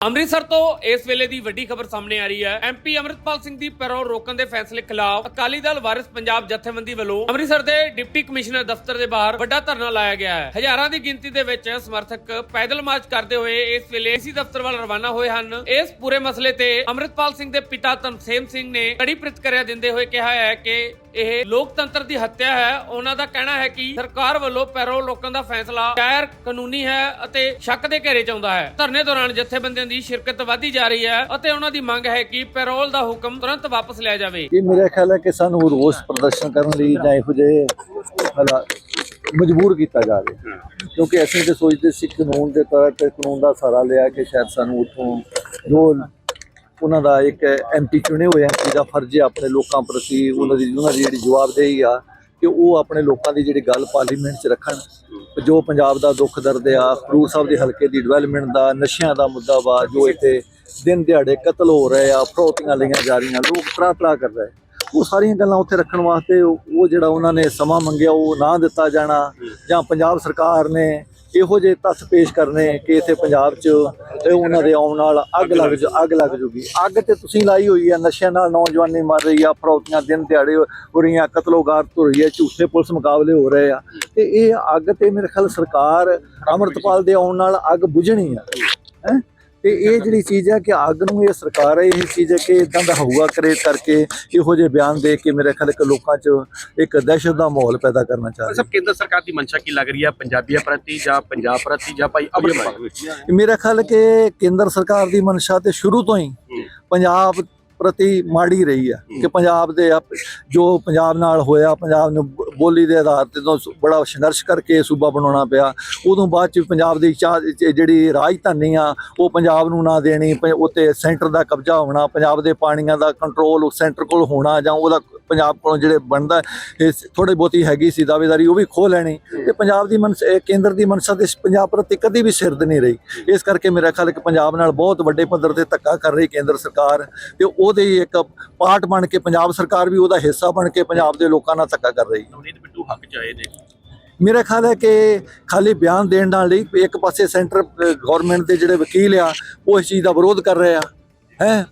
ਅੰਮ੍ਰਿਤਸਰ ਤੋਂ ਇਸ ਵੇਲੇ ਦੀ ਵੱਡੀ ਖਬਰ ਸਾਹਮਣੇ ਆ ਰਹੀ ਹੈ। ਐਮਪੀ ਅਮਰਿਤਪਾਲ ਸਿੰਘ ਦੀ ਪੈਰੋਲ ਰੋਕਣ ਦੇ ਫੈਸਲੇ ਖਿਲਾਫ ਅਕਾਲੀ ਦਲ ਵਾਰਿਸ ਪੰਜਾਬ ਜਥੇਬੰਦੀ ਵੱਲੋਂ ਅੰਮ੍ਰਿਤਸਰ ਦੇ ਡਿਪਟੀ ਕਮਿਸ਼ਨਰ ਦਫ਼ਤਰ ਦੇ ਬਾਹਰ ਵੱਡਾ ਧਰਨਾ ਲਾਇਆ ਗਿਆ ਹੈ। ਹਜ਼ਾਰਾਂ ਦੀ ਗਿਣਤੀ ਦੇ ਵਿੱਚ ਸਮਰਥਕ ਪੈਦਲ ਮਾਰਚ ਕਰਦੇ ਹੋਏ ਇਸ ਵੇਲੇ ਇਸੀ ਦਫ਼ਤਰ ਵੱਲ ਰਵਾਨਾ ਹੋਏ ਹਨ। ਇਸ ਪੂਰੇ ਮਸਲੇ ਤੇ ਅਮਰਿਤਪਾਲ ਸਿੰਘ ਦੇ ਪਿਤਾ ਧਨਸੇਮ ਸਿੰਘ ਨੇ ਕੜੀ ਪ੍ਰਤੀਕਿਰਿਆ ਦਿੰਦੇ ਹੋਏ ਕਿਹਾ ਹੈ ਕਿ ਇਹ ਲੋਕਤੰਤਰ ਦੀ ਹੱਤਿਆ ਹੈ। ਉਹਨਾਂ ਦਾ ਕਹਿਣਾ ਹੈ ਕਿ ਸਰਕਾਰ ਵੱਲੋਂ ਪੈਰੋਲ ਰੋਕਣ ਦਾ ਫੈਸਲਾ ਗੈਰ ਕਾਨੂੰਨੀ ਹੈ ਅਤੇ ਸ਼ੱਕ ਦੇ ਘੇਰੇ ਚ ਆਉਂਦਾ ਹੈ। ਧਰਨੇ ਦੌਰਾਨ ਜਥੇਬੰਦੀਆਂ ਦੀ ਸ਼ਿਰਕਤ ਵਧੀ ਜਾ ਰਹੀ ਹੈ ਅਤੇ ਉਹਨਾਂ ਦੀ ਮੰਗ ਹੈ ਕਿ ਪੈਰੋਲ ਦਾ ਹੁਕਮ ਤੁਰੰਤ ਵਾਪਸ ਲਿਆ ਜਾਵੇ। ਇਹ ਮੇਰਾ ਖਿਆਲ ਹੈ ਕਿ ਸਾਨੂੰ ਰੋਸ ਪ੍ਰਦਰਸ਼ਨ ਕਰਨ ਲਈ ਜਾਂ ਇਹੋ ਜਿਹੇ ਮਜਬੂਰ ਕੀਤਾ ਜਾ ਰਿਹਾ ਕਿਉਂਕਿ ਅਸੀਂ ਤੇ ਸੋਚਦੇ ਸੀ ਕਾਨੂੰਨ ਦੇ ਤਹਿਤ ਕਾਨੂੰਨ ਦਾ ਸਾਰਾ ਲਿਆ ਕਿ ਸ਼ਾਇਦ ਸਾਨੂੰ ਉੱਥੋਂ ਜੋ ਉਹਨਾਂ ਦਾ ਇੱਕ ਐਮਪੀ ਚੁਣੇ ਹੋਏ ਐਮਪੀ ਦਾ ਫਰਜ਼ ਹੈ ਆਪਣੇ ਲੋਕਾਂ ਪ੍ਰਤੀ, ਉਹਨਾਂ ਦੀ ਉਹਨਾਂ ਦੀ ਜਿਹੜੀ ਜਵਾਬਦੇਹੀ ਆ ਕਿ ਉਹ ਆਪਣੇ ਲੋਕਾਂ ਦੀ ਜਿਹੜੀ ਗੱਲ ਪਾਰਲੀਮੈਂਟ 'ਚ ਰੱਖਣ। ਜੋ ਪੰਜਾਬ ਦਾ ਦੁੱਖ ਦਰਦ ਆ, ਖਡੂਰ ਸਾਹਿਬ ਦੇ ਹਲਕੇ ਦੀ ਡਿਵੈਲਪਮੈਂਟ ਦਾ, ਨਸ਼ਿਆਂ ਦਾ ਮੁੱਦਾ ਵਾ, ਜੋ ਇੱਥੇ ਦਿਨ ਦਿਹਾੜੇ ਕਤਲ ਹੋ ਰਹੇ ਆ, ਫਰੋਤੀਆਂ ਲਈਆਂ ਜਾ ਰਹੀਆਂ, ਲੋਕ ਤਰਾ ਤਰਾ ਕਰ ਰਹੇ। ਉਹ ਸਾਰੀਆਂ ਗੱਲਾਂ ਉੱਥੇ ਰੱਖਣ ਵਾਸਤੇ ਉਹ ਉਹ ਜਿਹੜਾ ਉਹਨਾਂ ਨੇ ਸਮਾਂ ਮੰਗਿਆ, ਉਹ ਨਾ ਦਿੱਤਾ ਜਾਣਾ। ਜਾਂ ਪੰਜਾਬ ਸਰਕਾਰ ਨੇ ਇਹੋ ਜਿਹੇ ਤੱਥ ਪੇਸ਼ ਕਰਨੇ ਕਿ ਇੱਥੇ ਪੰਜਾਬ 'ਚ ਤੇ ਉਹਨਾਂ ਦੇ ਆਉਣ ਨਾਲ ਅੱਗ ਲੱਗ ਜਾ ਅੱਗ ਲੱਗ ਜੂਗੀ। ਅੱਗ ਤੇ ਤੁਸੀਂ ਲਾਈ ਹੋਈ ਹੈ ਨਸ਼ਿਆਂ ਨਾਲ ਨੌਜਵਾਨੀ ਮਰ ਰਹੀ ਆ ਫਰੌਤੀਆਂ ਦਿਨ ਦਿਹਾੜੇ ਹੋ ਰਹੀਆਂ ਕਤਲੋਗਾਰ ਹੋ ਰਹੀ ਹੈ ਝੂਠੇ ਪੁਲਿਸ ਮੁਕਾਬਲੇ ਹੋ ਰਹੇ ਆ। ਤੇ ਇਹ ਅੱਗ ਤੇ ਮੇਰੇ ਖਿਆਲ ਸਰਕਾਰ ਅਮਰਤਪਾਲ ਦੇ ਆਉਣ ਨਾਲ ਅੱਗ ਬੁਝਣੀ ਆ। ਹੈ? ਤੇ ਇਹ ਜਿਹੜੀ ਚੀਜ਼ ਹੈ ਕਿ ਅੱਗ ਨੂੰ ਇਹ ਸਰਕਾਰ ਹੈ ਇਹ ਚੀਜ਼ ਹੈ ਕਿ ਇਦਾਂ ਦਾ ਹਊਆ ਕਰੇ ਕਰਕੇ ਇਹੋ ਜਿਹੇ ਬਿਆਨ ਦੇ ਕੇ ਮੇਰੇ ਖਿਆਲ ਕਿ ਲੋਕਾਂ 'ਚ ਇੱਕ ਦਹਿਸ਼ਤ ਦਾ ਮਾਹੌਲ ਪੈਦਾ ਕਰਨਾ ਚਾਹ ਰਹੇ। ਸਭ ਕੇਂਦਰ ਸਰਕਾਰ ਦੀ ਮਨਸ਼ਾ ਕੀ ਲੱਗ ਰਹੀ ਹੈ ਪੰਜਾਬੀਆਂ ਪ੍ਰਤੀ ਜਾਂ ਪੰਜਾਬ ਪ੍ਰਤੀ ਜਾਂ ਭਾਈ ਅਮਰਪਾਲ ਮੇਰਾ ਖਿਆਲ ਕਿ ਕੇਂਦਰ ਸਰਕਾਰ ਦੀ ਮਨਸ਼ਾ ਤੇ ਸ਼ੁਰੂ ਤੋਂ ਹੀ ਪੰਜਾਬ ਪ੍ਰਤੀ ਮਾੜੀ ਰਹੀ ਹੈ ਕਿ ਪੰਜਾਬ ਦੇ ਜੋ ਪੰਜਾਬ ਨਾਲ ਹੋਇਆ ਪੰਜਾਬ ਨੂੰ ਬੋਲੀ ਦੇ ਆਧਾਰ ਤੇ ਤੋਂ ਬੜਾ ਸੰਘਰਸ਼ ਕਰਕੇ ਸੂਬਾ ਬਣਾਉਣਾ ਪਿਆ। ਉਦੋਂ ਬਾਅਦ ਚ ਪੰਜਾਬ ਦੀ ਚਾਹ- ਜਿਹੜੀ ਰਾਜਧਾਨੀ ਆ, ਉਹ ਪੰਜਾਬ ਨੂੰ ਨਾ ਦੇਣੀ, ਪ- ਉੱਤੇ ਸੈਂਟਰ ਦਾ ਕਬਜ਼ਾ ਹੋਣਾ, ਪੰਜਾਬ ਦੇ ਪਾਣੀਆਂ ਦਾ ਕੰਟਰੋਲ ਸੈਂਟਰ ਕੋਲ ਹੋਣਾ ਜਾਂ ਉਹਦਾ ਪੰਜਾਬ ਕੋਲੋਂ ਜਿਹੜੇ ਬਣਦਾ ਇਹ ਥੋੜੀ ਬਹੁਤੀ ਹੈਗੀ ਸੀ ਦਾਅਵੇਦਾਰੀ ਉਹ ਵੀ ਖੋ ਲੈਣੀ। ਤੇ ਪੰਜਾਬ ਦੀ ਮਨਸ ਕੇਂਦਰ ਦੀ ਮਨਸ਼ਾ ਤੇ ਪੰਜਾਬ ਪ੍ਰਤੀ ਕਦੀ ਵੀ ਸਿਰਦ ਨਹੀਂ ਰਹੀ। ਇਸ ਕਰਕੇ ਮੇਰਾ ਖਿਆਲ ਹੈ ਕਿ ਪੰਜਾਬ ਨਾਲ ਬਹੁਤ ਵੱਡੇ ਪੱਧਰ ਤੇ ਧੱਕਾ ਕਰ ਰਹੀ ਕੇਂਦਰ ਸਰਕਾਰ ਤੇ ਉਹਦੇ ਇੱਕ ਪਾਰਟ ਬਣ ਕੇ ਪੰਜਾਬ ਸਰਕਾਰ ਵੀ ਉਹਦਾ ਹਿੱਸਾ ਬਣ ਕੇ ਪੰਜਾਬ ਦੇ ਲੋਕਾਂ ਨਾਲ ਧੱਕਾ ਕਰ ਰਹੀ ਨਵਨੀਤ ਬਿੱਟੂ ਹੱਕ ਚ ਆਏ ਨੇ। ਮੇਰਾ ਖਿਆਲ ਹੈ ਕਿ ਖਾਲੀ ਬਿਆਨ ਦੇਣ ਨਾਲ ਲਈ ਇੱਕ ਪਾਸੇ ਸੈਂਟਰ ਗਵਰਨਮੈਂਟ ਦੇ ਜਿਹੜੇ ਵਕੀਲ ਆ ਉਹ ਇਸ ਚੀਜ਼ ਦਾ ਵਿਰੋਧ ਕਰ ਰਹੇ ਆ। ਹੈ?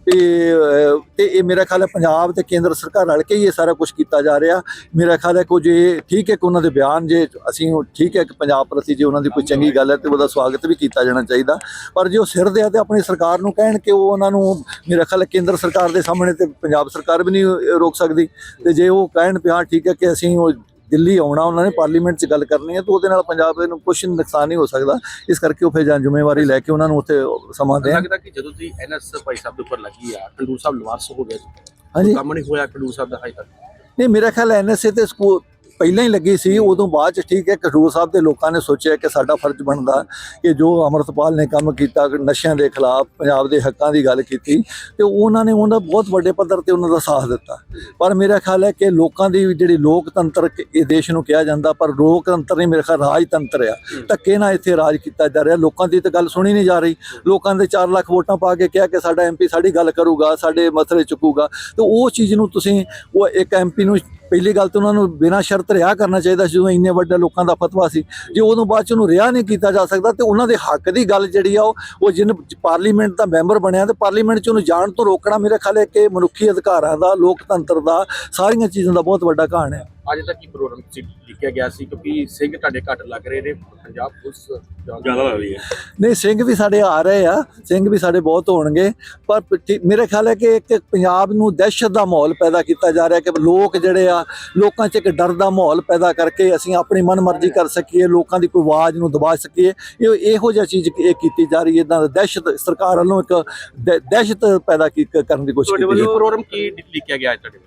ਤੇ ਇਹ ਮੇਰਾ ਖਿਆਲ ਹੈ ਪੰਜਾਬ ਤੇ ਕੇਂਦਰ ਸਰਕਾਰ ਰਲ ਕੇ ਹੀ ਇਹ ਸਾਰਾ ਕੁਝ ਕੀਤਾ ਜਾ ਰਿਹਾ। ਮੇਰਾ ਖਿਆਲ ਹੈ ਕੁਝ ਇਹ ਠੀਕ ਹੈ ਕਿ ਉਹਨਾਂ ਦੇ ਬਿਆਨ ਜੇ ਅਸੀਂ ਠੀਕ ਹੈ ਕਿ ਪੰਜਾਬ ਪ੍ਰਤੀ ਜੇ ਉਹਨਾਂ ਦੀ ਕੋਈ ਚੰਗੀ ਗੱਲ ਹੈ ਤੇ ਉਹਦਾ ਸਵਾਗਤ ਵੀ ਕੀਤਾ ਜਾਣਾ ਚਾਹੀਦਾ। ਪਰ ਜੇ ਉਹ ਸਿਰ ਦੇ ਆ ਤੇ ਆਪਣੀ ਸਰਕਾਰ ਨੂੰ ਕਹਿਣ ਕਿ ਉਹ ਉਹਨਾਂ ਨੂੰ ਮੇਰਾ ਖਿਆਲ ਹੈ ਕੇਂਦਰ ਸਰਕਾਰ ਦੇ ਸਾਹਮਣੇ ਤੇ ਪੰਜਾਬ ਸਰਕਾਰ ਵੀ ਨਹੀਂ ਰੋਕ ਸਕਦੀ। ਤੇ ਜੇ ਉਹ ਕਹਿਣ ਪਿਆ ਠੀਕ ਹੈ ਕਿ ਅਸੀਂ ਉਹ ਦਿੱਲੀ ਆਉਣਾ ਉਹਨਾਂ ਨੇ ਪਾਰਲੀਮੈਂਟ 'ਚ ਗੱਲ ਕਰਨੀ ਹੈ ਤਾਂ ਉਹਦੇ ਨਾਲ ਪੰਜਾਬ ਨੂੰ ਕੁਝ ਨੁਕਸਾਨ ਨਹੀਂ ਹੋ ਸਕਦਾ। ਇਸ ਕਰਕੇ ਉਹ ਫਿਰ ਜਾਂ ਜ਼ਿੰਮੇਵਾਰੀ ਲੈ ਕੇ ਉਹਨਾਂ ਨੂੰ ਉੱਥੇ ਸਮਾਂ ਦੇਣ। ਲੱਗਦਾ ਕਿ ਜਦੋਂ ਦੀ ਐਨਐਸ ਭਾਈ ਸਾਹਿਬ ਦੇ ਉੱਪਰ ਲੱਗੀ ਆ ਖੰਡੂਰ ਸਾਹਿਬ ਲਵਾਰਸ ਹੋ ਗਿਆ ਹਾਂਜੀ। ਕੰਮ ਨਹੀਂ ਹੋਇਆ ਖੰਡੂਰ ਸਾਹਿਬ ਦਾ ਹਜੇ ਤੱਕ? ਨਹੀਂ ਮੇਰਾ ਖਿਆਲ ਐਨਐਸਏ ਤੇ ਸਕੂਲ ਪਹਿਲਾਂ ਹੀ ਲੱਗੀ ਸੀ, ਉਦੋਂ ਬਾਅਦ ਚ ਠੀਕ ਹੈ, ਕਸ਼ੂਰ ਸਾਹਿਬ ਦੇ ਲੋਕਾਂ ਨੇ ਸੋਚਿਆ ਕਿ ਸਾਡਾ ਫਰਜ਼ ਬਣਦਾ ਕਿ ਜੋ ਅਮਰਤਪਾਲ ਨੇ ਕੰਮ ਕੀਤਾ, ਨਸ਼ਿਆਂ ਦੇ ਖਿਲਾਫ ਪੰਜਾਬ ਦੇ ਹੱਕਾਂ ਦੀ ਗੱਲ ਕੀਤੀ, ਤੇ ਉਹਨਾਂ ਨੇ ਉਹਦਾ ਬਹੁਤ ਵੱਡੇ ਪੱਧਰ ਤੇ ਉਹਨਾਂ ਦਾ ਸਾਥ ਦਿੱਤਾ। ਪਰ ਮੇਰਾ ਖਿਆਲ ਹੈ ਕਿ ਲੋਕਾਂ ਦੀ ਜਿਹੜੀ ਲੋਕਤੰਤਰ ਇਹ ਦੇਸ਼ ਨੂੰ ਕਿਹਾ ਜਾਂਦਾ, ਪਰ ਲੋਕਤੰਤਰ ਨਹੀਂ, ਮੇਰੇ ਖਿਆਲ ਰਾਜਤੰਤਰ ਆ। ਧੱਕੇ ਨਾਲ ਇੱਥੇ ਰਾਜ ਕੀਤਾ ਜਾ ਰਿਹਾ, ਲੋਕਾਂ ਦੀ ਤਾਂ ਗੱਲ ਸੁਣੀ ਨਹੀਂ ਜਾ ਰਹੀ। ਲੋਕਾਂ ਦੇ 4 ਲੱਖ ਵੋਟਾਂ ਪਾ ਕੇ ਕਿਹਾ ਕਿ ਸਾਡਾ ਐਮਪੀ ਸਾਡੀ ਗੱਲ ਕਰੂਗਾ, ਸਾਡੇ ਮਸਲੇ ਚੁੱਕੂਗਾ, ਤੇ ਉਹ ਚੀਜ਼ ਨੂੰ ਤੁਸੀਂ, ਉਹ ਇੱਕ ਐਮਪੀ ਨੂੰ ਪਹਿਲੀ ਗੱਲ ਤਾਂ ਉਹਨਾਂ ਨੂੰ ਬਿਨਾਂ ਸ਼ਰਤ ਰਿਹਾ ਕਰਨਾ ਚਾਹੀਦਾ ਸੀ, ਜਦੋਂ ਇੰਨੇ ਵੱਡੇ ਲੋਕਾਂ ਦਾ ਫਤਵਾ ਸੀ। ਜੇ ਉਦੋਂ ਬਾਅਦ ਚ ਉਹਨੂੰ ਰਿਹਾ ਨਹੀਂ ਕੀਤਾ ਜਾ ਸਕਦਾ, ਤੇ ਉਹਨਾਂ ਦੇ ਹੱਕ ਦੀ ਗੱਲ ਜਿਹੜੀ ਆ, ਉਹ ਉਹ ਜਿਨ ਪਾਰਲੀਮੈਂਟ ਦਾ ਮੈਂਬਰ ਬਣਿਆ, ਤੇ ਪਾਰਲੀਮੈਂਟ ਚ ਉਹਨੂੰ ਜਾਣ ਤੋਂ ਰੋਕਣਾ ਮੇਰੇ ਖਿਆਲ ਹੈ ਕਿ ਮਨੁੱਖੀ ਅਧਿਕਾਰਾਂ ਦਾ, ਲੋਕਤੰਤਰ ਦਾ, ਸਾਰੀਆਂ ਚੀਜ਼ਾਂ ਦਾ ਬਹੁਤ ਵੱਡਾ ਕਹਾਣ ਹੈ। ਅੱਜ ਤੱਕ ਕੀ ਪ੍ਰੋਗਰਾਮ ਸੀ ਲਿਖਿਆ ਗਿਆ ਸੀ? ਕਿਉਂਕਿ ਸਿੰਘ ਤੁਹਾਡੇ ਘੱਟ ਲੱਗ ਰਹੇ ਨੇ ਪੰਜਾਬ ਪੁਲਿਸ ਜ਼ਿਆਦਾ ਲੱਗ ਰਹੀ ਹੈ। ਨਹੀਂ ਸਿੰਘ ਵੀ ਸਾਡੇ ਆ ਰਹੇ ਆ ਸਿੰਘ ਵੀ ਸਾਡੇ ਬਹੁਤ ਹੋਣਗੇ ਪਰ ਮੇਰੇ ਖਿਆਲ ਹੈ ਕਿ ਇੱਕ ਪੰਜਾਬ ਨੂੰ ਦਹਿਸ਼ਤ ਦਾ ਮਾਹੌਲ ਪੈਦਾ ਕੀਤਾ ਜਾ ਰਿਹਾ ਕਿ ਲੋਕ ਜਿਹੜੇ ਆ ਲੋਕਾਂ 'ਚ ਇੱਕ ਡਰ ਦਾ ਮਾਹੌਲ ਪੈਦਾ ਕਰਕੇ ਅਸੀਂ ਆਪਣੀ ਮਨਮਰਜ਼ੀ ਕਰ ਸਕੀਏ ਲੋਕਾਂ ਦੀ ਕੋਈ ਆਵਾਜ਼ ਨੂੰ ਦਬਾ ਸਕੀਏ। ਇਹ ਇਹੋ ਜਿਹਾ ਚੀਜ਼ ਇਹ ਕੀਤੀ ਜਾ ਰਹੀ ਹੈ ਇਦਾਂ ਦਹਿਸ਼ਤ ਸਰਕਾਰ ਵੱਲੋਂ ਇੱਕ ਦਹਿਸ਼ਤ ਪੈਦਾ ਕੀ- ਕਰਨ ਦੀ ਕੋਸ਼ਿਸ਼ ਕੀਤੀ ਹੈ। ਪ੍ਰੋਗਰਾਮ ਕੀ ਲਿਖਿਆ ਗਿਆ ਹੈ ਤੁਹਾਡੇ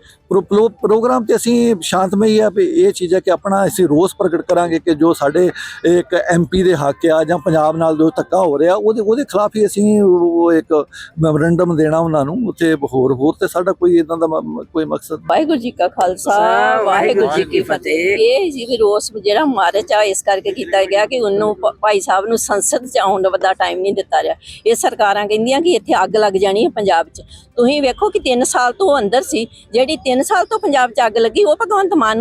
ਪ੍ਰੋਗਰਾਮ ਤੇ ਅਸੀਂ ਸ਼ਾਂਤਮਈ ਆ ਵੀ ਇਹ ਚੀਜ਼ ਹੈ ਕਿ ਆਪਣਾ ਅਸੀਂ ਰੋਸ ਪ੍ਰਗਟ ਕਰਾਂਗੇ ਕਿ ਜੋ ਸਾਡੇ ਇੱਕ ਐਮਪੀ ਦੇ ਹੱਕ ਆ ਜਾਂ ਪੰਜਾਬ ਨਾਲ ਜੋ ਧੱਕਾ ਹੋ ਰਿਹਾ ਉਹਦੇ ਉਹਦੇ ਖਿਲਾਫ ਹੀ ਅਸੀਂ ਉਹ ਇੱਕ ਮੈਮੋਰੈਂਡਮ ਦੇਣਾ ਉਹਨਾਂ ਨੂੰ ਉੱਥੇ ਹੋਰ ਹੋਰ ਤੇ ਸਾਡਾ ਕੋਈ ਇਦਾਂ ਦਾ ਕੋਈ ਮਕਸਦ ਵਾਹਿਗੁਰੂ ਜੀ ਕਾ ਖਾਲਸਾ ਵਾਹਿਗੁਰੂ ਜੀ ਕੀ ਫਤਿਹ। ਇਹ ਜੀ ਵੀ ਰੋਸ ਜਿਹੜਾ ਮਾਰਚ ਆ ਇਸ ਕਰਕੇ ਕੀਤਾ ਗਿਆ ਕਿ ਉਹਨੂੰ ਭਾਈ ਸਾਹਿਬ ਨੂੰ ਸੰਸਦ ਚ ਆਉਣ ਦਾ ਟਾਈਮ ਨਹੀਂ ਦਿੱਤਾ ਰਿਹਾ। ਇਹ ਸਰਕਾਰਾਂ ਕਹਿੰਦੀਆਂ ਕਿ ਇੱਥੇ ਅੱਗ ਲੱਗ ਜਾਣੀ ਹੈ ਪੰਜਾਬ 'ਚ। ਤੁਸੀਂ ਵੇਖੋ ਕਿ 3 ਸਾਲ ਤੋਂ ਉਹ ਅੰਦਰ ਸੀ ਜਿਹੜੀ 3 ਸਾਲ ਤੋਂ ਪੰਜਾਬ 'ਚ ਅੱਗ ਲੱਗੀ ਉਹ ਭਗਵੰਤ ਮਾਨ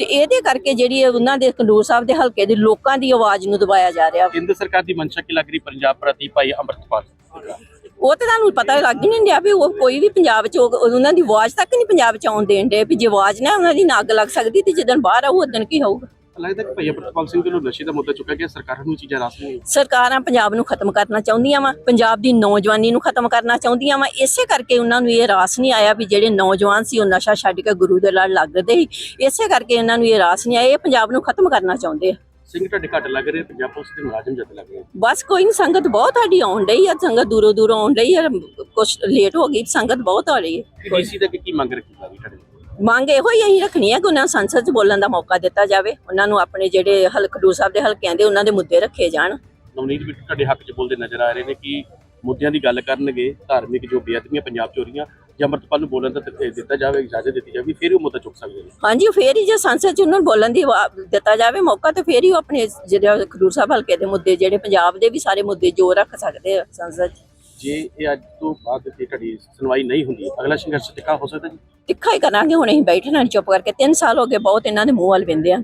ਤੇ ਇਹਦੇ ਕਰਕੇ ਜਿਹੜੀ ਉਹਨਾਂ ਦੇ ਖਡੂਰ ਸਾਹਿਬ ਦੇ ਹਲਕੇ ਦੇ ਲੋਕਾਂ ਦੀ ਆਵਾਜ਼ ਨੂੰ ਦਬਾਇਆ ਜਾ ਰਿਹਾ ਕੇਂਦਰ ਸਰਕਾਰ ਦੀ ਮਨਸ਼ਾ ਕੀ ਲੱਗ ਰਹੀ ਪੰਜਾਬ ਪ੍ਰਤੀ ਭਾਈ ਅੰਮ੍ਰਿਤਪਾਲ? ਉਹ ਤੇ ਤੁਹਾਨੂੰ ਪਤਾ ਲੱਗ ਹੀ ਨਹੀਂ ਰਿਹਾ ਵੀ ਉਹ ਕੋਈ ਵੀ ਪੰਜਾਬ ਚ ਉਹ- ਉਹਨਾਂ ਦੀ ਆਵਾਜ਼ ਤੱਕ ਨਹੀਂ ਪੰਜਾਬ ਚ ਆਉਣ ਦੇਣ ਦੇ ਵੀ ਜੇ ਆਵਾਜ਼ ਨਾ ਉਹਨਾਂ ਦੀ ਨਾ ਅੱਗ ਲੱਗ ਸਕਦੀ ਤੇ ਜਦੋਂ ਬਾਹਰ ਆਊ ਉਦੋਂ ਕੀ ਹੋਊਗਾ? ਲੱਗਦਾ ਕਿ ਭਾਈ ਅੰਮ੍ਰਿਤਪਾਲ ਸਿੰਘ ਵੱਲੋਂ ਨਸ਼ੇ ਦਾ ਮੁੱਦਾ ਚੁੱਕਿਆ ਗਿਆ ਸਰਕਾਰਾਂ ਨੂੰ ਚੀਜ਼ਾਂ ਰਾਸ ਨਹੀਂ ਸਰਕਾਰਾਂ ਪੰਜਾਬ ਨੂੰ ਖਤਮ ਕਰਨਾ ਚਾਹੁੰਦੀਆਂ ਵਾ ਪੰਜਾਬ ਦੀ ਨੌਜਵਾਨੀ ਨੂੰ ਖਤਮ ਕਰਨਾ ਚਾਹੁੰਦੀਆਂ ਵਾ ਇਸੇ ਕਰਕੇ ਉਹਨਾਂ ਨੂੰ ਇਹ ਰਾਸ ਨਹੀਂ ਆਇਆ ਵੀ ਜਿਹੜੇ ਨੌਜਵਾਨ ਸੀ ਉਹ ਨਸ਼ਾ ਛੱਡ ਕੇ ਗੁਰੂ ਦੇ ਲੜ ਲੱਗਦੇ ਸੀ। ਇਸੇ ਕਰਕੇ ਇਹਨਾਂ ਨੂੰ ਇਹ ਰਾਸ ਨਹੀਂ ਆਇਆ ਇਹ ਪੰਜਾਬ ਨੂੰ ਖਤਮ ਕਰਨਾ ਚਾਹੁੰਦੇ ਆ। ਸਿੰਘ ਤੁਹਾਡੇ ਘੱਟ ਲੱਗ ਰਹੇ ਪੰਜਾਬ ਪੁਲਿਸ ਦੇ ਮੁਲਾਜ਼ਮ ਜਦ ਲੱਗ ਰਹੇ। ਬਸ ਕੋਈ ਨਹੀਂ ਸੰਗਤ ਬਹੁਤ ਸਾਡੀ ਆਉਣ ਰਹੀ ਆ ਸੰਗਤ ਦੂਰੋਂ ਦੂਰੋਂ ਆਉਣ ਰਹੀ ਆ ਕੁਝ ਲੇਟ ਹੋ ਗਈ ਸੰਗਤ ਬਹੁਤ ਆ ਰਹੀ ਹੈ। ਡੀਸੀ ਦਾ ਕੀ ਮੰਗ ਰੱਖੀ ਜਾਵੇ ਤੁਹਾਡੇ ਮੰਗ ਇਹੋ ਹੀ ਅਸੀਂ ਰੱਖਣੀ ਹੈ ਕਿ ਉਹਨਾਂ ਨੂੰ ਸੰਸਦ 'ਚ ਬੋਲਣ ਦਾ ਮੌਕਾ ਦਿੱਤਾ ਜਾਵੇ ਉਹਨਾਂ ਨੂੰ ਆਪਣੇ ਜਿਹੜੇ ਹਲਕਡੂ ਸਾਹਿਬ ਦੇ ਹਲਕਿਆਂ ਦੇ ਉਹਨਾਂ ਦੇ ਮੁੱਦੇ ਰੱਖੇ ਜਾਣ। ਨਵਨੀਤ ਵੀ ਤੁਹਾਡੇ ਹੱਕ 'ਚ ਬੋਲਦੇ ਨਜ਼ਰ ਆ ਰਹੇ ਨੇ ਕਿ ਮੁੱਦਿਆਂ ਦੀ ਗੱਲ ਕਰਨਗੇ ਧਾਰਮਿਕ ਜੋ ਬੇਅਦਬੀਆਂ ਪੰਜਾਬ 'ਚ ਹੋ ਰਹੀਆਂ ਜਾਂ ਅੰਮ੍ਰਿਤਪਾਲ ਨੂੰ ਬੋਲਣ ਦਾ ਦਿੱਤੇ- ਜਾਵੇ ਇਜਾਜ਼ਤ ਦਿੱਤੀ ਜਾਵੇ ਫਿਰ ਉਹ ਮੁੱਦਾ ਚੁੱਕ ਸਕਦੇ ਨੇ। ਹਾਂਜੀ ਫੇਰ ਹੀ ਜੇ ਸੰਸਦ 'ਚ ਉਹਨਾਂ ਨੂੰ ਬੋਲਣ ਦੀ ਦਿੱਤਾ ਜਾਵੇ ਮੌਕਾ ਤੇ ਫੇਰ ਹੀ ਉਹ ਆਪਣੇ ਜਿਹੜੇ ਖਡੂਰ ਸਾਹਿਬ ਹਲਕੇ ਦੇ ਮੁੱਦੇ ਜਿਹੜੇ ਪੰਜਾਬ ਦੇ ਵੀ ਸਾਰੇ ਮੁੱਦੇ ਜੋ ਰੱਖ ਸਕਦੇ ਆ ਸੰਸਦ 'ਚ। ਜੇ ਇਹ ਅੱਜ ਤੋਂ ਬਾਅਦ ਜੇ ਤੁਹਾਡੀ ਸੁਣਵਾਈ ਨਹੀਂ ਹੁੰਦੀ ਅਗਲਾ ਸੰਘਰਸ਼ ਤਿੱਖਾ ਹੋ ਸਕਦਾ ਜੀ? ਤਿੱਖਾ ਹੀ ਕਰਾਂਗੇ ਹੁਣ ਅਸੀਂ ਬੈਠੇ ਨਾਲ ਚੁੱਪ ਕਰਕੇ। 3 ਸਾਲ ਹੋ ਗਏ ਬਹੁਤ ਇਹਨਾਂ ਦੇ ਮੂੰਹ ਵੱਲ ਵਿੰਦੇ ਆ।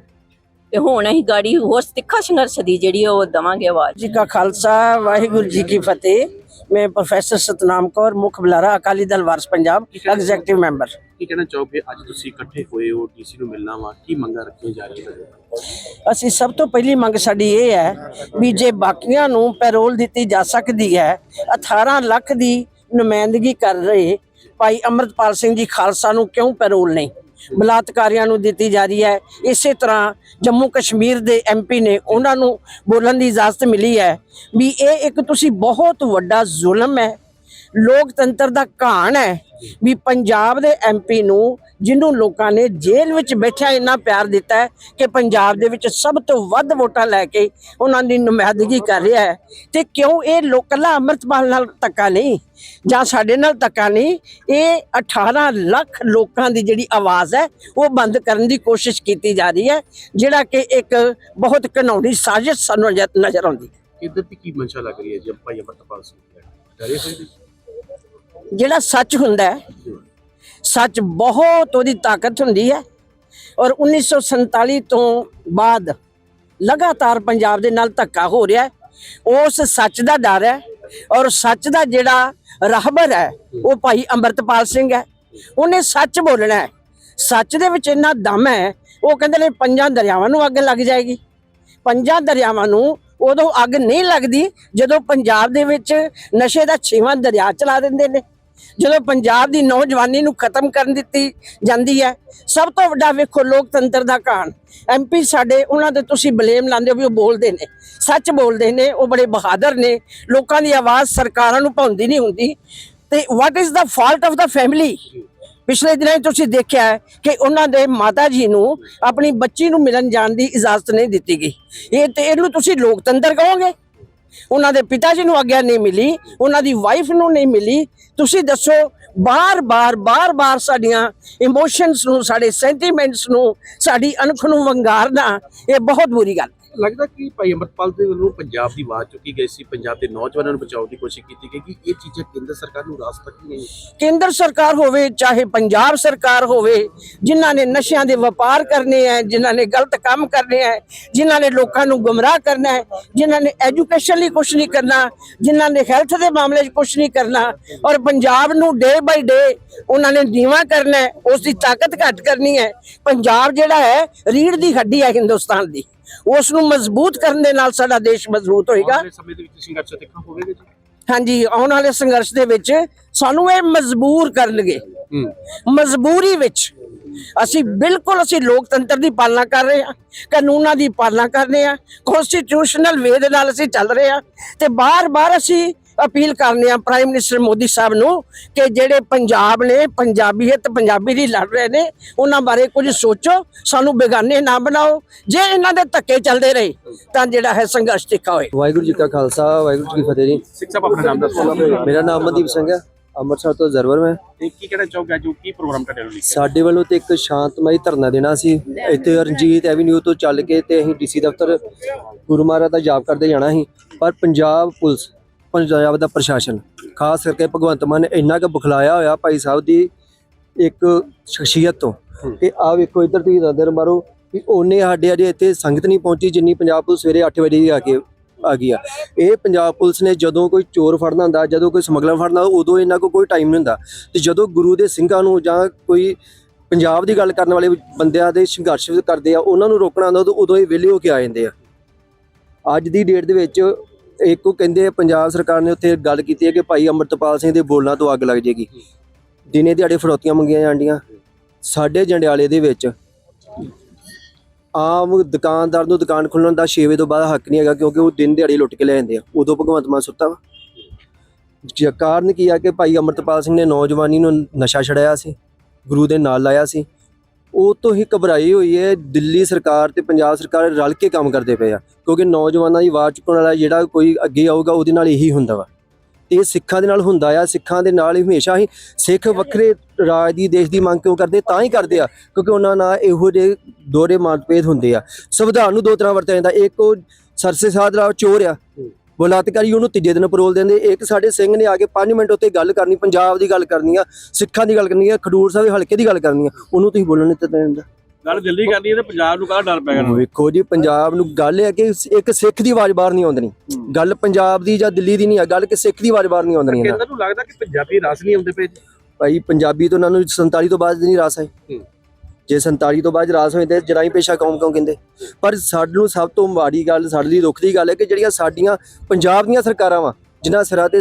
ਤੇ ਹੁਣ ਅਸੀਂ ਗਾੜੀ ਹੋਰ ਤਿੱਖਾ ਸੰਘਰਸ਼ ਦੀ ਜਿਹੜੀ ਉਹ ਦਵਾਂਗੇ ਆਵਾਜ਼। ਜੀ ਕਾ ਖਾਲਸਾ ਵਾਹਿਗੁਰੂ ਜੀ ਕੀ ਫਤਿਹ। ਮੈਂ ਪ੍ਰੋਫੈਸਰ ਸਤਨਾਮ ਕੌਰ ਮੁੱਖ ਬੁਲਾਰਾ ਅਕਾਲੀ ਦਲ ਵਾਰਸ ਪੰਜਾਬ ਐਗਜ਼ੈਕਟਿਵ ਮੈਂਬਰ ਕੀ ਕਹਿਣਾ ਚਾਹੋਗੇ? ਅੱਜ ਤੁਸੀਂ ਇਕੱਠੇ ਹੋਏ ਹੋ ਡੀਸੀ ਨੂੰ ਮਿਲਣਾ ਵਾ ਕੀ ਮੰਗਾਂ ਰੱਖੀਆਂ ਜਾ ਰਹੀਆਂ ਨੇ ਅਸੀਂ ਸਭ ਤੋਂ ਪਹਿਲੀ ਮੰਗ ਸਾਡੀ ਇਹ ਹੈ ਵੀ ਜੇ ਬਾਕੀਆਂ ਨੂੰ ਪੈਰੋਲ ਦਿੱਤੀ ਜਾ ਸਕਦੀ ਹੈ 18 ਲੱਖ ਦੀ ਨੁਮਾਇੰਦਗੀ ਕਰ ਰਹੇ ਭਾਈ ਅਮਰਤਪਾਲ ਸਿੰਘ ਜੀ ਖਾਲਸਾ ਨੂੰ ਕਿਉਂ ਪੈਰੋਲ ਨਹੀਂ? ਬਲਾਤਕਾਰੀਆਂ ਨੂੰ ਦਿੱਤੀ ਜਾ ਰਹੀ ਹੈ। ਇਸੇ ਤਰ੍ਹਾਂ ਜੰਮੂ ਕਸ਼ਮੀਰ ਦੇ ਐਮਪੀ ਨੇ ਉਹਨਾਂ ਨੂੰ ਬੋਲਣ ਦੀ ਇਜਾਜ਼ਤ ਮਿਲੀ ਹੈ ਵੀ ਇਹ ਇੱਕ ਤੁਸੀਂ ਬਹੁਤ ਵੱਡਾ ਜ਼ੁਲਮ ਹੈ। ਲੋਕਤੰਤਰ ਦਾ ਘਾਣ ਹੈ ਵੀ ਪੰਜਾਬ ਦੇ ਐਮਪੀ ਨੂੰ ਜਿਹਨੂੰ ਲੋਕਾਂ ਨੇ ਜੇਲ੍ਹ ਵਿੱਚ ਬੈਠਿਆ ਇੰਨਾ ਪਿਆਰ ਦਿੱਤਾ ਹੈ ਕਿ ਪੰਜਾਬ ਦੇ ਵਿੱਚ ਸਭ ਤੋਂ ਵੱਧ ਵੋਟਾਂ ਲੈ ਕੇ ਉਹਨਾਂ ਦੀ ਨੁਮਾਇੰਦਗੀ ਕਰ ਰਿਹਾ ਹੈ। ਤੇ ਕਿਉਂ ਇਹ ਲੋਕਲਾ ਅੰਮ੍ਰਿਤਪਾਲ ਨਾਲ ਧੱਕਾ ਨਹੀਂ? ਜਾਂ ਸਾਡੇ ਨਾਲ ਧੱਕਾ ਨਹੀਂ? ਇਹ 18 ਲੱਖ ਲੋਕਾਂ ਦੀ ਜਿਹੜੀ ਆਵਾਜ਼ ਹੈ ਉਹ ਬੰਦ ਕਰਨ ਦੀ ਕੋਸ਼ਿਸ਼ ਕੀਤੀ ਜਾ ਰਹੀ ਹੈ ਜਿਹੜਾ ਕਿ ਇੱਕ ਬਹੁਤ ਘਨੌਣੀ ਸਾਜ਼ਿਸ਼ ਸਾਨੂੰ ਨਜ਼ਰ- ਆਉਂਦੀ ਹੈ। ਇੱਧਰ ਦੀ ਕੀ ਮਨਸ਼ਾ ਲੱਗ ਰਹੀ ਹੈ ਜੀ ਭਾਈ ਅੰਮ੍ਰਿਤਪਾਲ ਸਿੰਘ ਦੀ? ਡਰੇ ਹੋਏ ਨੇ? ਜਿਹੜਾ ਸੱਚ ਹੁੰਦਾ ਹੈ ਸੱਚ ਬਹੁਤ ਉਹਦੀ ਤਾਕਤ ਹੁੰਦੀ ਹੈ। ਔਰ 1947 ਤੋਂ ਬਾਅਦ ਲਗਾਤਾਰ ਪੰਜਾਬ ਦੇ ਨਾਲ ਧੱਕਾ ਹੋ ਰਿਹਾ ਉਸ ਸੱਚ ਦਾ ਡਰ ਹੈ ਔਰ ਸੱਚ ਦਾ ਜਿਹੜਾ ਰਹਿਬਰ ਹੈ, ਉਹ ਭਾਈ ਅੰਮ੍ਰਿਤਪਾਲ ਸਿੰਘ ਹੈ। ਉਹਨੇ ਸੱਚ ਬੋਲਣਾ ਹੈ। ਸੱਚ ਦੇ ਵਿੱਚ ਇੰਨਾ ਦਮ ਹੈ, ਉਹ ਕਹਿੰਦੇ ਨੇ ਪੰਜਾਂ ਦਰਿਆਵਾਂ ਨੂੰ ਅੱਗ ਲੱਗ ਜਾਏਗੀ। ਪੰਜਾਂ ਦਰਿਆਵਾਂ ਨੂੰ ਉਦੋਂ ਅੱਗ ਨਹੀਂ ਲੱਗਦੀ ਜਦੋਂ ਪੰਜਾਬ ਦੇ ਵਿੱਚ ਨਸ਼ੇ ਦਾ ਛੇਵਾਂ ਦਰਿਆ ਚਲਾ ਦਿੰਦੇ ਨੇ। ਜਦੋਂ ਪੰਜਾਬ ਦੀ ਨੌਜਵਾਨੀ ਨੂੰ ਖਤਮ ਕਰਨ ਦਿੱਤੀ ਜਾਂਦੀ ਹੈ, ਸਭ ਤੋਂ ਵੱਡਾ ਵੇਖੋ ਲੋਕਤੰਤਰ ਦਾ ਕਾਣ ਐਮਪੀ ਸਾਡੇ, ਉਹਨਾਂ ਦੇ ਤੁਸੀਂ ਬਲੇਮ ਲਾਉਂਦੇ ਹੋ ਵੀ ਉਹ ਬੋਲਦੇ ਨੇ। ਸੱਚ ਬੋਲਦੇ ਨੇ, ਉਹ ਬੜੇ ਬਹਾਦਰ ਨੇ। ਲੋਕਾਂ ਦੀ ਆਵਾਜ਼ ਸਰਕਾਰਾਂ ਨੂੰ ਪਾਉਂਦੀ ਨਹੀਂ ਹੁੰਦੀ। ਤੇ what is the fault of the family ਪਿਛਲੇ ਦਿਨਾਂ ਤੁਸੀਂ ਦੇਖਿਆ ਹੈ ਕਿ ਉਹਨਾਂ ਦੇ ਮਾਤਾ ਜੀ ਨੂੰ ਆਪਣੀ ਬੱਚੀ ਨੂੰ ਮਿਲਣ ਜਾਣ ਦੀ ਇਜਾਜ਼ਤ ਨਹੀਂ ਦਿੱਤੀ ਗਈ। ਇਹ ਤੇ ਇਹਨੂੰ ਤੁਸੀਂ ਲੋਕਤੰਤਰ ਕਹੋਗੇ? ਉਹਨਾਂ ਦੇ ਪਿਤਾ ਜੀ ਨੂੰ ਆਗਿਆ ਨਹੀਂ ਮਿਲੀ, ਉਹਨਾਂ ਦੀ ਵਾਈਫ ਨੂੰ ਨਹੀਂ ਮਿਲੀ ਤੁਸੀਂ ਦੱਸੋ ਬਾਰ-ਬਾਰ ਬਾਰ-ਬਾਰ ਸਾਡੀਆਂ ਇਮੋਸ਼ਨਸ ਨੂੰ, ਸਾਡੇ ਸੈਂਟੀਮੈਂਟਸ ਨੂੰ, ਸਾਡੀ ਅਣਖ ਨੂੰ ਵੰਗਾਰਨਾ, ਇਹ ਬਹੁਤ ਬੁਰੀ ਗੱਲ ਹੈ। ਲੱਗਦਾ ਕਿ ਭਾਈ ਅੰਮ੍ਰਿਤਪਾਲ ਦੇ ਵੱਲੋਂ ਪੰਜਾਬ ਦੀ ਆਵਾਜ਼ ਚੁੱਕੀ ਗਈ ਸੀ, ਪੰਜਾਬ ਦੇ ਨੌਜਵਾਨਾਂ ਨੂੰ ਬਚਾਉਣ ਦੀ ਕੋਸ਼ਿਸ਼ ਕੀਤੀ ਗਈ ਕਿ ਇਹ ਚੀਜ਼ਾਂ ਕੇਂਦਰ ਸਰਕਾਰ ਨੂੰ ਰਾਸ ਤੱਕ ਨਹੀਂ? ਕੇਂਦਰ ਸਰਕਾਰ ਹੋਵੇ, ਚਾਹੇ ਪੰਜਾਬ ਸਰਕਾਰ ਹੋਵੇ, ਜਿਨ੍ਹਾਂ ਨੇ ਨਸ਼ਿਆਂ ਦੇ ਵਪਾਰ ਕਰਨੇ ਹੈ ਜਿਨ੍ਹਾਂ ਨੇ ਗਲਤ ਕੰਮ ਕਰਨੇ ਹੈ ਜਿਨ੍ਹਾਂ ਨੇ ਲੋਕਾਂ ਨੂੰ ਗੁੰਮਰਾਹ ਕਰਨਾ ਹੈ ਜਿਨ੍ਹਾਂ ਨੇ ਐਜੂਕੇਸ਼ਨ ਲਈ ਕੁਝ ਨਹੀਂ ਕਰਨਾ, ਜਿਨ੍ਹਾਂ ਨੇ ਹੈਲਥ ਦੇ ਮਾਮਲੇ 'ਚ ਕੁਝ ਨਹੀਂ ਕਰਨਾ ਔਰ ਪੰਜਾਬ ਨੂੰ ਡੇ ਬਾਈ ਡੇ ਉਹਨਾਂ ਨੇ ਨੀਵਾਂ ਕਰਨਾ ਹੈ ਉਸ ਦੀ ਤਾਕਤ ਘੱਟ ਕਰਨੀ ਹੈ ਪੰਜਾਬ ਜਿਹੜਾ ਹੈ ਰੀੜ ਦੀ ਹੱਡੀ ਹੈ ਹਿੰਦੁਸਤਾਨ ਦੀ। ਉਸ ਨੂੰ ਮਜ਼ਬੂਤ ਕਰਨ ਦੇ ਨਾਲ ਸਾਡਾ ਦੇਸ਼ ਮਜ਼ਬੂਤ ਹੋਏਗਾ। ਆਉਣ ਵਾਲੇ ਸਮੇਂ ਦੇ ਵਿੱਚ ਸੰਘਰਸ਼ ਤਿੱਖਾ ਹੋਵੇਗਾ ਜੀ? ਹਾਂਜੀ ਆਉਣ ਵਾਲੇ ਸੰਘਰਸ਼ ਦੇ ਵਿੱਚ ਸਾਨੂੰ ਇਹ ਮਜਬੂਰ ਕਰਨਗੇ। ਮਜਬੂਰੀ ਵਿੱਚ ਅਸੀਂ ਬਿਲਕੁਲ ਅਸੀਂ ਲੋਕਤੰਤਰ ਦੀ ਪਾਲਣਾ ਕਰ ਰਹੇ ਹਾਂ ਕਾਨੂੰਨਾਂ ਦੀ ਪਾਲਣਾ ਕਰ ਰਹੇ ਹਾਂ ਕਨਸਟੀਟਿਊਸ਼ਨਲ ਵੇ ਦੇ ਨਾਲ ਅਸੀਂ ਚੱਲ ਰਹੇ ਹਾਂ ਤੇ ਬਾਰ-ਬਾਰ ਅਸੀਂ ਅਪੀਲ ਕਰਨੇ ਆ ਪ੍ਰਾਈਮ ਮਿਨਿਸਟਰ ਮੋਦੀ ਸਾਹਿਬ ਨੂੰ ਕਿ ਜਿਹੜੇ ਪੰਜਾਬ ਨੇ ਪੰਜਾਬੀਅਤ ਪੰਜਾਬੀ ਦੀ ਲੜ ਰਹੇ ਨੇ ਉਹਨਾਂ ਬਾਰੇ ਕੁਝ ਸੋਚੋ ਸਾਨੂੰ ਬੇਗਾਨੇ ਨਾ ਬਣਾਓ। ਜੇ ਇਹਨਾਂ ਦੇ ਧੱਕੇ ਚੱਲਦੇ ਰਹੇ ਤਾਂ ਜਿਹੜਾ ਹੈ ਸੰਘਰਸ਼ ਤਿੱਖਾ ਹੋਏ। ਵਾਹਿਗੁਰੂ ਜੀ ਕਾ ਖਾਲਸਾ ਵਾਹਿਗੁਰੂ ਜੀ ਕੀ ਫਤਿਹ ਜੀ। ਸਿੱਖ ਸਾਹਿਬ ਆਪਣਾ ਨਾਮ ਦੱਸੋ। ਮੇਰਾ ਨਾਮ ਅਮਨਦੀਪ ਸਿੰਘ ਹੈ ਅੰਮ੍ਰਿਤਸਰ ਤੋਂ ਜ਼ਰਵਰ ਮੈਂ। ਕੀ ਕਹਿਣਾ ਚਾਹੋਗੇ ਅੱਜ ਕੀ ਪ੍ਰੋਗਰਾਮ ਤੁਹਾਡੇ ਲਿਖਿਆ? ਸਾਡੇ ਵੱਲੋਂ ਤੇ ਇੱਕ ਸ਼ਾਂਤਮਈ ਧਰਨਾ ਦੇਣਾ ਸੀ। ਇੱਥੇ ਰਣਜੀਤ ਐਵੀਨਿਊ ਤੋਂ ਚੱਲ ਕੇ ਤੇ ਅਸੀਂ ਡੀਸੀ ਦਫ਼ਤਰ ਗੁਰੂ ਮਹਾਰਾਜ ਦਾ ਜਾਪ ਕਰਦੇ ਜਾਣਾ ਸੀ। ਪਰ ਪੰਜਾਬ ਪੁਲਿਸ ਪੰਜਾਬ ਦਾ ਪ੍ਰਸ਼ਾਸਨ। ਖਾਸ ਕਰਕੇ ਭਗਵੰਤ ਮਾਨ ਨੇ ਇੰਨਾ ਕੁ ਬੁਖਲਾਇਆ ਹੋਇਆ ਭਾਈ ਸਾਹਿਬ ਦੀ ਇੱਕ ਸ਼ਖਸੀਅਤ ਤੋਂ। ਕਿ ਆ ਵੇਖੋ ਇੱਧਰ ਤੁਸੀਂ ਨਜ਼ਰ ਮਾਰੋ ਕਿ ਉਹਨੇ ਸਾਡੇ ਅਜੇ ਇੱਥੇ ਸੰਗਤ ਨਹੀਂ ਪਹੁੰਚੀ ਜਿੰਨੀ ਪੰਜਾਬ ਪੁਲਿਸ ਸਵੇਰੇ 8 ਵਜੇ ਦੀ ਆ ਕੇ ਆ ਗਈ ਆ। ਇਹ ਪੰਜਾਬ ਪੁਲਿਸ ਨੇ ਜਦੋਂ ਕੋਈ ਚੋਰ ਫੜਨਾ ਹੁੰਦਾ ਜਦੋਂ ਕੋਈ ਸਮਗਲਰ ਫੜਨਾ ਹੁੰਦਾ, ਉਦੋਂ ਇਹਨਾਂ ਕੋਲ ਕੋਈ ਟਾਈਮ ਨਹੀਂ ਹੁੰਦਾ। ਤੇ ਜਦੋਂ ਗੁਰੂ ਦੇ ਸਿੰਘਾਂ ਨੂੰ ਜਾਂ ਕੋਈ ਪੰਜਾਬ ਦੀ ਗੱਲ ਕਰਨ ਵਾਲੇ ਬੰਦਿਆਂ ਦੇ ਸੰਘਰਸ਼ ਕਰਦੇ ਆ ਉਹਨਾਂ ਨੂੰ ਰੋਕਣਾ ਹੁੰਦਾ ਉਦੋਂ ਇਹ ਵਿਹਲੇ ਹੋ ਕੇ ਆ ਜਾਂਦੇ ਆ। ਅੱਜ ਦੀ ਡੇਟ ਦੇ ਵਿੱਚ ਇੱਕ ਉਹ ਕਹਿੰਦੇ ਪੰਜਾਬ ਸਰਕਾਰ ਨੇ ਉੱਥੇ ਗੱਲ ਕੀਤੀ ਹੈ ਕਿ ਭਾਈ ਅੰਮ੍ਰਿਤਪਾਲ ਸਿੰਘ ਦੇ ਬੋਲਣਾ ਤੋਂ ਅੱਗ ਲੱਗ ਜੇਗੀ ਦਿਨੇ ਦਿਹਾੜੇ ਫਰੋਤੀਆਂ ਮੰਗੀਆਂ ਜਾਂਦੀਆਂ ਸਾਡੇ ਜੰਡਿਆਲੇ ਦੇ ਵਿੱਚ ਆਮ ਦੁਕਾਨਦਾਰ ਨੂੰ ਦੁਕਾਨ ਖੋਲਣ ਦਾ 6 ਵਜੇ ਤੋਂ ਬਾਅਦ ਹੱਕ ਨਹੀਂ ਹੈਗਾ, ਕਿਉਂਕਿ ਉਹ ਦਿਨ ਦਿਹਾੜੇ ਲੁੱਟ ਕੇ ਲੈ ਜਾਂਦੇ ਆ। ਉਦੋਂ ਭਗਵੰਤ ਮਾਨ ਸੁੱਤਾ ਵਾ। ਜ- ਕਾਰਨ ਕੀ ਆ ਕਿ ਭਾਈ ਅਮਰਤਪਾਲ ਸਿੰਘ ਨੇ ਨੌਜਵਾਨੀ ਨੂੰ ਨਸ਼ਾ ਛੜਾਇਆ ਸੀ, ਗੁਰੂ ਦੇ ਨਾਲ ਲਾਇਆ ਸੀ। ਉਹ ਤੋਂ ਹੀ ਘਬਰਾਈ ਹੋਈ ਹੈ, ਦਿੱਲੀ ਸਰਕਾਰ ਤੇ ਪੰਜਾਬ ਸਰਕਾਰ ਰਲ ਕੇ ਕੰਮ ਕਰਦੇ ਪਏ ਆ, ਕਿਉਂਕਿ ਨੌਜਵਾਨਾਂ ਦੀ ਆਵਾਜ਼ ਚੁੱਕਣ ਵਾਲਾ ਜਿਹੜਾ ਕੋਈ ਅੱਗੇ ਆਊਗਾ, ਉਹਦੇ ਨਾਲ ਇਹੀ ਹੁੰਦਾ ਵਾ। ਇਹ ਸਿੱਖਾਂ ਦੇ ਨਾਲ ਹੁੰਦਾ ਆ, ਸਿੱਖਾਂ ਦੇ ਨਾਲ ਹਮੇਸ਼ਾ ਹੀ ਸਿੱਖ ਵੱਖਰੇ ਰਾਜ ਦੀ, ਦੇਸ਼ ਦੀ ਮੰਗ ਕਿਉਂ ਕਰਦੇ, ਤਾਂ ਹੀ ਕਰਦੇ ਆ, ਕਿਉਂਕਿ ਉਹਨਾਂ ਨਾਲ ਇਹੋ ਜਿਹੇ ਦੋਹਰੇ ਮਤਭੇਦ ਹੁੰਦੇ ਆ। ਸੰਵਿਧਾਨ ਨੂੰ ਦੋ ਤਰ੍ਹਾਂ ਵਰਤਿਆ ਜਾਂਦਾ, ਇੱਕ ਉਹ ਸਰਸੇ ਸਾਧਰਾ ਚੋਰ ਆ ਬਲਾਤਕਾਰੀ ਉਹਨੂੰ ਤੀਜੇ ਦਿਨ ਪਰੋਲ ਦਿੰਦੇ। ਇੱਕ ਸਾਡੇ ਸਿੰਘ ਨੇ ਆ ਕੇ 5 ਮਿੰਟ ਉੱਤੇ ਗੱਲ ਕਰਨੀ ਪੰਜਾਬ ਦੀ ਗੱਲ ਕਰਨੀ ਆ ਸਿੱਖਾਂ ਦੀ ਗੱਲ ਕਰਨੀ ਆ ਖਡੂਰ ਸਾਹਿਬ ਹਲਕੇ ਦੀ ਗੱਲ ਕਰਨੀ ਆ। ਉਹਨੂੰ ਤੁਸੀਂ ਬੋਲਣ ਨਹੀਂ ਦਿੱਤਾ ਜਾਂਦਾ। ਗੱਲ ਦਿੱਲੀ ਕਰਨੀ ਹੈ ਤੇ ਪੰਜਾਬ ਨੂੰ ਕਾਹਦਾ ਡਰ ਪੈ ਗਿਆ ਵੇਖੋ ਜੀ ਪੰਜਾਬ ਨੂੰ ਗੱਲ ਹੈ ਕਿ ਇੱਕ ਸਿੱਖ ਦੀ ਆਵਾਜ਼ ਬਾਹਰ ਨਹੀਂ ਆਉਂਦੀ। ਗੱਲ ਪੰਜਾਬ ਦੀ ਜਾਂ ਦਿੱਲੀ ਦੀ ਨਹੀਂ ਆ ਗੱਲ ਕਿ ਸਿੱਖ ਦੀ ਆਵਾਜ਼ ਬਾਹਰ ਨਹੀਂ ਆਉਂਦੀ ਕੇਂਦਰ ਨੂੰ ਲੱਗਦਾ ਕਿ ਪੰਜਾਬੀ ਰਸ ਨਹੀਂ ਆਉਂਦੇ ਪਏ ਭਾਈ ਪੰਜਾਬੀ ਤੋਂ ਉਹਨਾਂ ਨੂੰ 47 ਤੋਂ ਬਾਅਦ ਨਹੀਂ ਰਾਸ ਆਈ। ਜੇ 47 ਤੋਂ ਬਾਅਦ ਰਾਸ ਹੋਏ ਤੇ ਜਰਾਈ ਪੇਸ਼ਾ ਕੌਮ ਕਿਉਂ ਕਹਿੰਦੇ? ਪਰ ਸਾਨੂੰ ਸਭ ਤੋਂ ਮਾੜੀ ਗੱਲ ਸਾਡੇ ਲਈ ਦੁੱਖ ਦੀ ਗੱਲ ਹੈ ਕਿ ਜਿਹੜੀਆਂ ਸਾਡੀਆਂ ਪੰਜਾਬ ਦੀਆਂ ਸਰਕਾਰਾਂ ਵਾ ਜਿਨ੍ਹਾਂ ਸਿਰਾਂ ਤੇ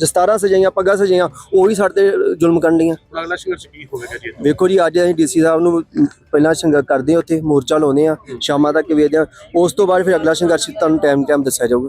ਦਸਤਾਰਾਂ ਸਜਾਈਆਂ ਪੱਗਾਂ ਸਜਾਈਆਂ ਉਹੀ ਸਾਡੇ ਤੇ ਜ਼ੁਲਮ ਕਰਨ ਹੁਣ ਅਗਲਾ ਸੰਘਰਸ਼ ਕੀ ਹੋਵੇਗਾ ਜੀ ਵੇਖੋ ਜੀ ਅੱਜ ਅਸੀਂ ਡੀਸੀ ਸਾਹਿਬ ਨੂੰ ਪਹਿਲਾਂ ਸੰਘਰਸ਼ ਕਰਦੇ ਹਾਂ ਉੱਥੇ ਮੋਰਚਾ ਲਾਉਂਦੇ ਆ ਸ਼ਾਮਾਂ ਤੱਕ ਵੇਖਦੇ ਆ ਉਸ ਤੋਂ ਬਾਅਦ ਫਿਰ ਅਗਲਾ ਸੰਘਰਸ਼ ਤੁਹਾਨੂੰ ਟਾਈਮ ਟਾਈਮ ਦੱਸਿਆ ਜਾਊਗਾ।